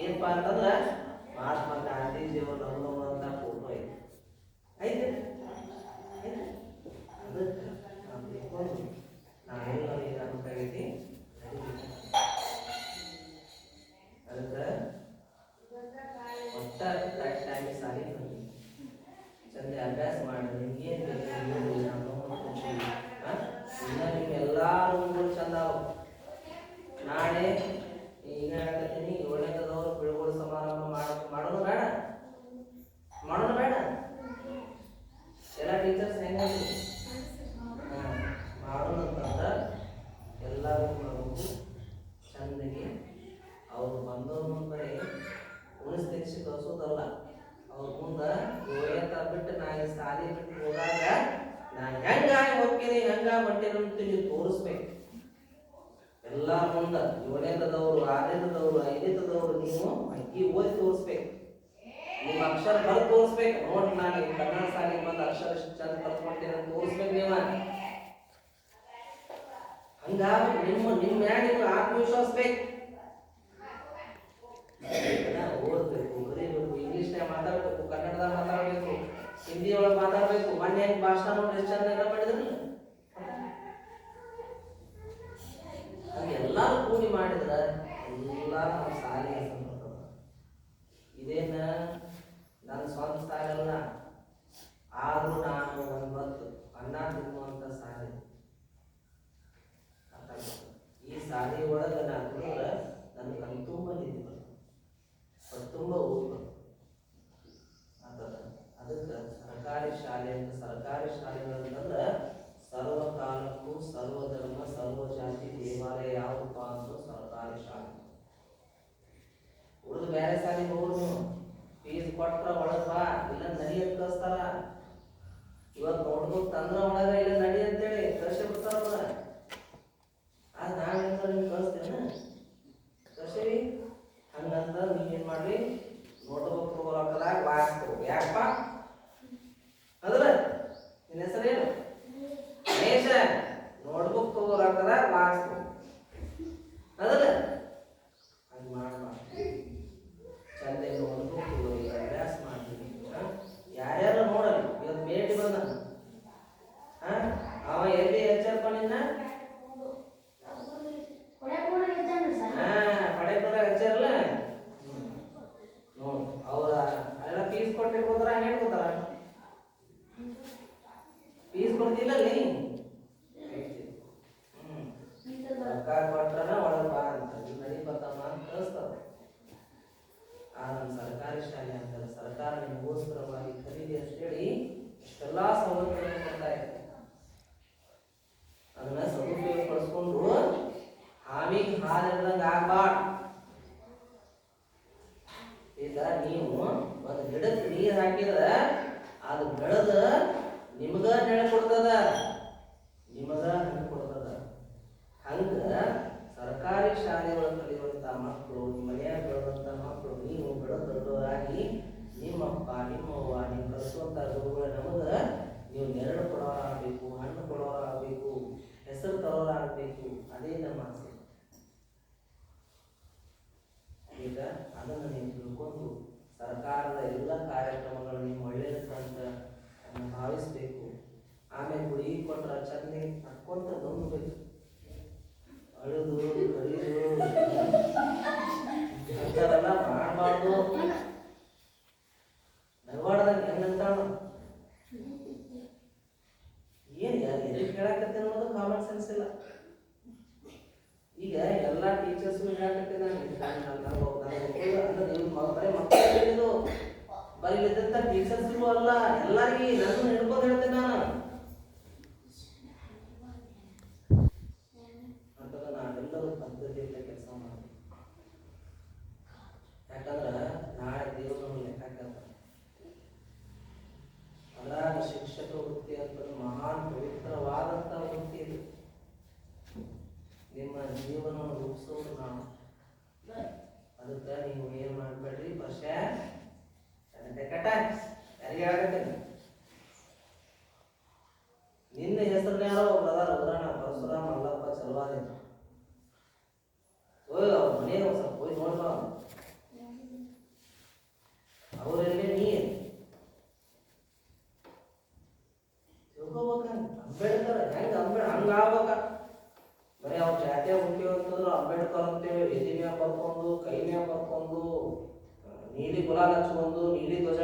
ಏನಪ್ಪ ಅಂತಂದ್ರೆ ಮಹಾತ್ಮ ಗಾಂಧೀಜಿಯವರು ನಮ್ಮನವರು ಅಂತ ಫೋಟೋ ಐತಿ? ಐತೆ? ಅದಕ್ಕೆ ಅದಕ್ಕೆ ಒಟ್ಟ ಸಾಲಿ ಚಂದ ಅಭ್ಯಾಸ ಮಾಡಿ ನಿಮ್ಗೆ ನೀವು ನಾವು ನೋಡ್ಕೊಂತೀವಿ ಇನ್ನ ನೀವು ಎಲ್ಲ ರೂಮ್ಗಳು ಚಂದ ಅವ ನಾಳೆ ಈಗ ಹೇಳ್ತೀನಿ ಏಳನೇದವರು ಬೀಳ್ಗೊಡು ಸಮಾರಂಭ ಮಾಡ ಮಾಡೋದು ಬೇಡ ಮಾಡೋದು ಬೇಡ ಎಲ್ಲ ಟೀಚರ್ಸ್ ಹೆಂಗಾಗಿ ಮಾಡೋಣ ಅಂತಂದ್ರೆ ಎಲ್ಲರೂ ಮಾಡಬೇಕು ಚಂದಗೆ ಅವ್ರು ಬಂದವ್ರ ಮುಂದೆ ಉಣಿಸ್ ತೆಗಿಸಿ ಕಳ್ಸೋದಲ್ಲ ಅವ್ರ ಮುಂದೆ ಗೋಯತ್ತ ಈ ಬಿಟ್ಟು ಹೋದಾಗ ನಾ ಹೆಂಗ ಹೋಗ್ತೀನಿ, ಹೆಂಗ ಬಟ್ಟೆ ಅಂತ ನೀವು ತೋರಿಸ್ಬೇಕು. ಎಲ್ಲ ಮುಂದ ಏಳನೇದದವರು ಆರನೇದದವರು ಐದನೇದದವರು ನೀವು ಅಕ್ಕಿ ಓದಿ ತೋರಿಸ್ಬೇಕು. ನಿಮ್ಮ ಅಕ್ಷರ ಬಂದು ತೋರಿಸ್ಬೇಕು. ನೋಡಿ ನಾನು ಕನ್ನಡ ಶಾಲೆಗೆ ಬಂದು ಅಕ್ಷರ ಚಂದ ಕಲ್ತ್ಕೊಂಡೇನೆ ಅಂತ ತೋರಿಸ್ಬೇಕು ನೀವ. ಹಂಗಾಗ ನಿಮ್ಮ ನಿಮ್ಮ ಮ್ಯಾಗ ನಿಮ್ಗೆ ಆತ್ಮವಿಶ್ವಾಸ ಬೇಕು ಬರೀಬೇಕು ಇಂಗ್ಲೀಷ್ನಾಗ ಮಾತಾಡ್ಬೇಕು, ಕನ್ನಡದಾಗ ಒಳಗೆ ಮಾತಾಡ್ಬೇಕು. ಮೊನ್ನೆ ಭಾಷಣ ಎಷ್ಟು ಚಂದ ಎಲ್ಲ ಮಾಡಿದ್ರಲ್ಲ ಹಂಗೆ ಎಲ್ಲಾರು ಕೂಡಿ ಮಾಡಿದ್ರ ಎಲ್ಲ ಶಾಲೆಗೆ ಸಂಬಂಧ ಇದೇನ ನನ್ನ ಸ್ವಂತ ಶಾಲೆ ಅಲ್ಲ ಆದ್ರೂ ನಾನು ಒಂಬತ್ತು ಅನ್ನ ತಿನ್ನುವಂತ ಶಾಲೆ ಅರ್ಥ ಆಯ್ತಾ? ಈ ಶಾಲೆ ಒಳಗೆ ನಾನು ಕುಡಿದ್ರೆ ನನ್ನ ಕಣ್ ತುಂಬ ನಿಂತು ತುಂಬ ಊರು ಅದಕ್ಕೆ ಸರ್ಕಾರಿ ಶಾಲೆ ಅಂತ, ಸರ್ಕಾರಿ ಶಾಲೆಗಳಂತಂದ್ರೆ ಸರ್ವ ಕಾಲಕ್ಕೂ ಸರ್ವ ಧರ್ಮ, ಸರ್ವ ಜಾತಿ, ದೇವಾಲಯ ಯಾವಪ್ಪ ಅಂತ ಸರ್ಕಾರಿ ಶಾಲೆ. ಉಳಿದು ಬೇರೆ ಶಾಲೆಗೆ ಹೋಗ್ರು ಫೀಸ್ ಕೊಟ್ರ ಒಳಗ್ ಬಾ ಇಲ್ಲ ನಡಿ ಅಂತ ಕಳಿಸ್ತಾರ ಇವತ್ತು ನೋಟ್ಬುಕ್ ತಂದ್ರ ನಮ್ಮ ಸರ್ಕಾರಿ ಶಾಲೆ ಅಂತ ಸರ್ಕಾರ ನಿಮಗೋಸ್ಕರವಾಗಿ ಖರೀದಿ ಅಂತೇಳಿ ಇಷ್ಟೆಲ್ಲ ಸೌಲಭ್ಯಗಳನ್ನು ಕೊಡ್ತಾ ಇದೆ ಅದನ್ನ ಸದುಪಯೋಗ ಪಡಿಸ್ಕೊಂಡು ಹಾವಿಗೆ ಹಾಲು ಇರ್ದಂಗ ಆಗ್ಬಾರ್ದು ಈಗ ನೀವು ಒಂದು ಗಿಡಕ್ಕೆ ನೀರು ಹಾಕಿದ್ರೆ ಅದು ಬೆಳೆದ ನಿಮಗ ಹೇಳ್ಕೊಡ್ತದ ಕೊಡ್ತದ, ನಿಮಗ ಹಣ್ಣು ಕೊಡ್ತದ. ಹಂಗ ಸರ್ಕಾರಿ ಶಾಲೆಗಳು ಕಲಿಯುವಂತ ಮಕ್ಕಳು ಮನೆಯಾಗ ಬೆಳೆದಂತ ಮಕ್ಕಳು ನೀವು ಬೆಳೆದ ದೊಡ್ಡವರಾಗಿ ನಿಮ್ಮಪ್ಪ ನಿಮ್ಮವ್ವ ನೀವು ಕಲಿಸುವಂತ ಗುರುಗಳು ನಮಗ ನೀವು ನೆರಳು ಕೊಡೋರಾಗಬೇಕು, ಹಣ್ಣು ಕೊಡೋರಾಗಬೇಕು, ಹೆಸರು ತರೋರಾಗಬೇಕು, ಅದೇ ನಮ್ಮ ಆಸೆ. ಕಾಮನ್ ಸೆನ್ಸ್ ಈಗ ಎಲ್ಲ ಟೀಚರ್ಸ್ ಹೇಳಕತ್ತೀನಿ ಬರೀ ಟೀಚರ್ಸ್ ಅಲ್ಲ ಎಲ್ಲರಿಗೆ ನಾನು ಹಿಡ್ಕೊಂಡು ಹೇಳ್ತೇನೆ ನಾನು. ಆಗತ್ತೇನೆ ನಿನ್ನ ಹೆಸರಿನಾರ ಒಬ್ಬ ಅದಾರ, ಉದಾಹರಣೆ ಪರಶುರಾಮ ಅಲ್ಲಪ್ಪ ಚಲವಾದ ಹೋಯ್ ಅವ್ರ ಮನೆಗೆ ಒಂದು ಸ್ವಲ್ಪ ನೀ? ಅಂಬೇಡ್ಕರ್, ಹೆಂಗೆ ಅಂಬೇಡ್ ಹಂಗೆ ಆಗ್ಬೇಕ? ಬರೀ ಅವ್ರ ಜಾತಿಯ ಹುಟ್ಟಿವ ಅಂತಂದ್ರೆ ಅಂಬೇಡ್ಕರ್ ಅಂತೇಳಿ ಎದಿ ಮ್ಯಾಗ ಬರ್ಕೊಂಡು, ಕೈ ಮ್ಯಾಗ ಬರ್ಕೊಂಡು, ನೀಲಿ ಗುಲಾಲ್ ಹಚ್ಕೊಂಡು ನೀಲಿ ಧ್ವಜ